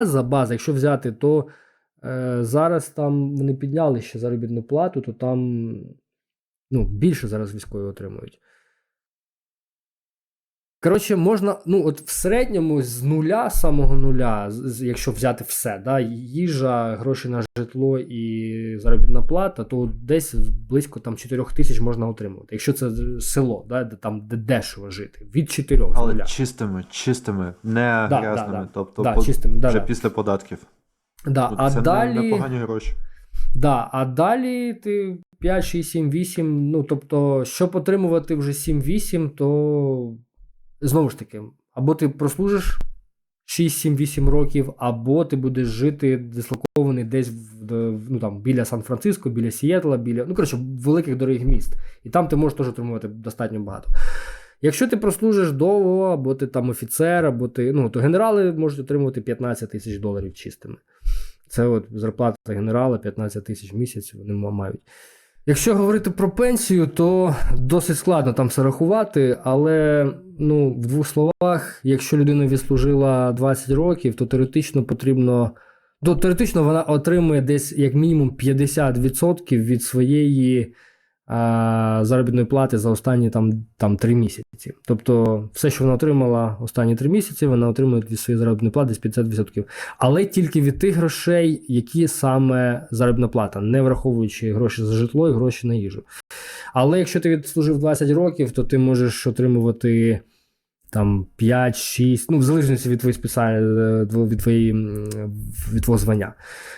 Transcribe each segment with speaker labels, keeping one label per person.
Speaker 1: база, база, якщо взяти, то е, зараз там вони підняли ще заробітну плату, то там ну, більше зараз військові отримують. Коротше, можна, ну, от в середньому з нуля, самого нуля, якщо взяти все, да, їжа, гроші на житло і заробітна плата, то десь близько там 4 тисяч можна отримувати. Якщо це село, да, де там де дешево жити, від 4 з
Speaker 2: Але
Speaker 1: нуля.
Speaker 2: чистими, чистими, не
Speaker 1: Да,
Speaker 2: грязними.
Speaker 1: да, да.
Speaker 2: Тобто
Speaker 1: Да,
Speaker 2: по-
Speaker 1: чистими, да,
Speaker 2: вже
Speaker 1: да.
Speaker 2: після податків.
Speaker 1: Да,
Speaker 2: От
Speaker 1: а
Speaker 2: це не-
Speaker 1: далі,
Speaker 2: непогані гроші.
Speaker 1: да, а далі ти 5, 6, 7, 8, ну тобто, щоб отримувати вже 7-8, то знову ж таки, або ти прослужиш 6, 7, 8 років, або ти будеш жити дислокований десь в, ну, там, біля Сан-Франциско, біля Сієтла, біля, ну, коротше, великих дорогих міст. І там ти можеш теж отримувати достатньо багато. Якщо ти прослужиш довго, або ти там офіцер, або ти, ну, то генерали можуть отримувати 15 тисяч доларів чистими. Це от зарплата генерала 15 тисяч в місяць вони мають. Якщо говорити про пенсію, то досить складно там все рахувати, але ну, в двох словах, якщо людина відслужила 20 років, то теоретично потрібно. То теоретично вона отримує десь як мінімум 50% від своєї заробітної плати за останні там, там 3 місяці. Тобто, все, що вона отримала останні 3 місяці, вона отримує від своєї заробітної плати десь 50%. Але тільки від тих грошей, які саме заробітна плата, не враховуючи гроші за житло і гроші на їжу. Але якщо ти відслужив 20 років, то ти можеш отримувати там 5-6, ну, в залежності від твоєї спеціальності, від твоєї від твого звання.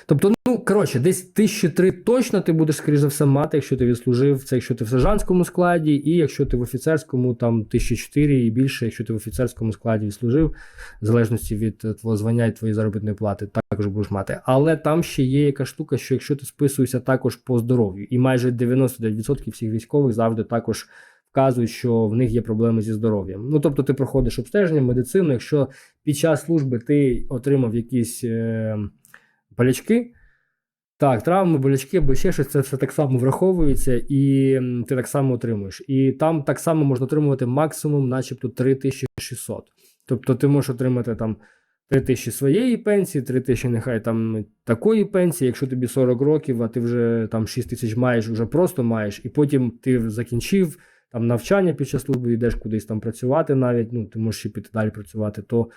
Speaker 1: Тобто, ну коротше, десь тисячі три точно ти будеш, скоріш за все, мати, якщо ти відслужив це, якщо ти в сержантському складі, і якщо ти в офіцерському, там тисячі чотири і більше, якщо ти в офіцерському складі відслужив, в залежності від е, твого звання і твоєї заробітної плати, також будеш мати. Але там ще є яка штука, що якщо ти списуєшся також по здоров'ю, і майже 99% всіх військових завжди також вказують, що в них є проблеми зі здоров'ям. Ну тобто, ти проходиш обстеження, медицину. Якщо під час служби ти отримав якісь е, болячки, так, травми, болячки або ще щось, це все так само враховується, і ти так само отримуєш. І там так само можна отримувати максимум, начебто 3600. Тобто ти можеш отримати там 3 тисячі своєї пенсії, 3 тисячі нехай там такої пенсії, якщо тобі 40 років, а ти вже там 6 тисяч маєш, вже просто маєш, і потім ти закінчив там навчання під час служби, йдеш кудись там працювати навіть, ну ти можеш ще піти далі працювати, то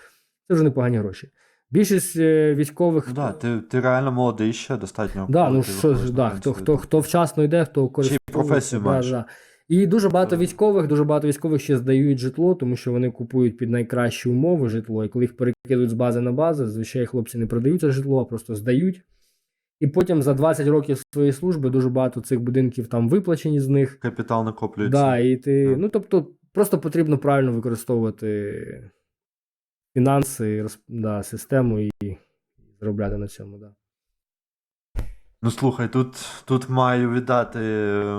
Speaker 1: це вже непогані гроші. Більшість е, військових.
Speaker 2: Ну, да, ти, ти реально молодий ще достатньо.
Speaker 1: Да, ну що ж, да, хто, хто, хто вчасно йде, хто користується.
Speaker 2: професію
Speaker 1: да, да. І дуже багато військових, дуже багато військових ще здають житло, тому що вони купують під найкращі умови житло. І коли їх перекидують з бази на базу, звичайно, хлопці не продають це житло, а просто здають. І потім за 20 років своєї служби дуже багато цих будинків там виплачені з них.
Speaker 2: Капітал накоплюється.
Speaker 1: Да, і ти,
Speaker 2: Да.
Speaker 1: ну тобто, просто потрібно правильно використовувати фінанси, да, систему і заробляти на цьому. Да.
Speaker 2: Ну слухай, тут, тут маю віддати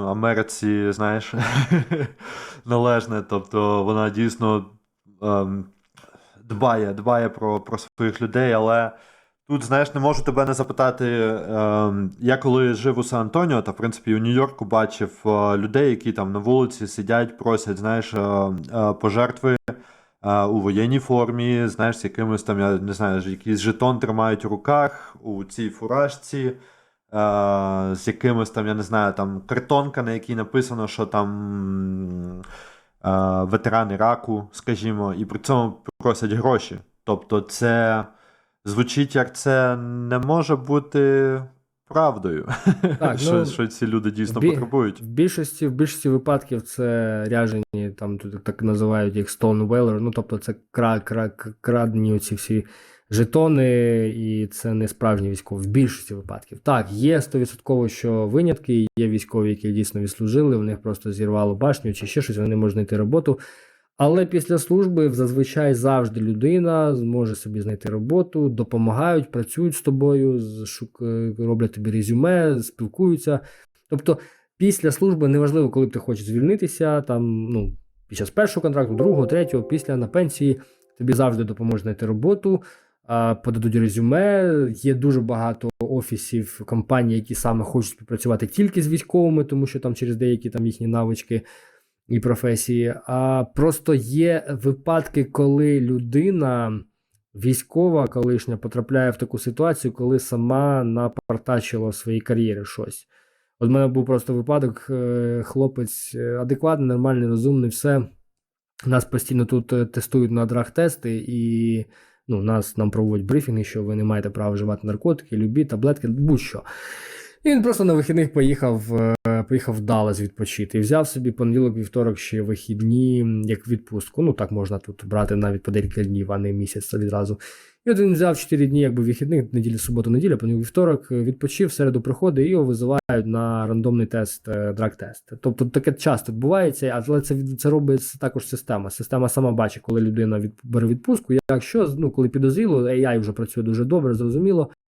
Speaker 2: Америці, знаєш, належне. Тобто вона дійсно ем, дбає, дбає про, про своїх людей, але тут, знаєш, не можу тебе не запитати. Ем, я коли жив у Сан-Антоніо, та в принципі у Нью-Йорку бачив е, людей, які там на вулиці сидять, просять, знаєш, е, е, пожертви. У воєнній формі, знаєш, з якимось там, я не знаю, якийсь жетон тримають у руках у цій фуражці, з якимось там, я не знаю, там картонка, на якій написано, що там м, е, ветеран скажімо, і при цьому просять гроші. Тобто, це звучить як це не може бути правдою,
Speaker 1: Так,
Speaker 2: що,
Speaker 1: ну,
Speaker 2: що ці люди дійсно
Speaker 1: бі-
Speaker 2: потребують.
Speaker 1: В більшості, в більшості випадків це ряжені, там тут так називають їх Stonewailer, ну тобто це кра, кра, крадені оці всі жетони, і це не справжні військові в більшості випадків. Так, є 100% що винятки, є військові, які дійсно відслужили, в них просто зірвало башню чи ще щось, вони можуть знайти роботу. Але після служби зазвичай завжди людина зможе собі знайти роботу, допомагають, працюють з тобою, е, роблять тобі резюме, спілкуються. Тобто, після служби неважливо, коли б ти хочеш звільнитися, там, ну, під час першого контракту, другого, третього, після на пенсії, тобі завжди допоможуть знайти роботу, подадуть резюме. Є дуже багато офісів, компаній, які саме хочуть співпрацювати тільки з військовими, тому що там через деякі там їхні навички і професії. А просто є випадки, коли людина військова колишня потрапляє в таку ситуацію, коли сама напартачила в своїй кар'єрі щось. От в мене був просто випадок, е, хлопець е, адекватний, нормальний, розумний, все. Нас постійно тут е, тестують на драг-тести, і ну, нас нам проводять брифінги, що ви не маєте права вживати наркотики, любі, таблетки, будь-що. І він просто на вихідних поїхав, е, поїхав в Даллас відпочити і взяв собі понеділок, вівторок ще вихідні, як відпустку. Ну так можна тут брати навіть по декілька днів, а не місяць відразу. І от він взяв 4 дні, якби вихідних, неділю, суботу, неділя, понеділок, вівторок, е, відпочив, в середу приходить і його визивають на рандомний тест, е, драг-тест. Тобто таке часто відбувається, але це, це робить також система. Система сама бачить, коли людина від, бере відпустку. Якщо ну, коли підозріло, AI вже працює дуже добре, зрозуміло.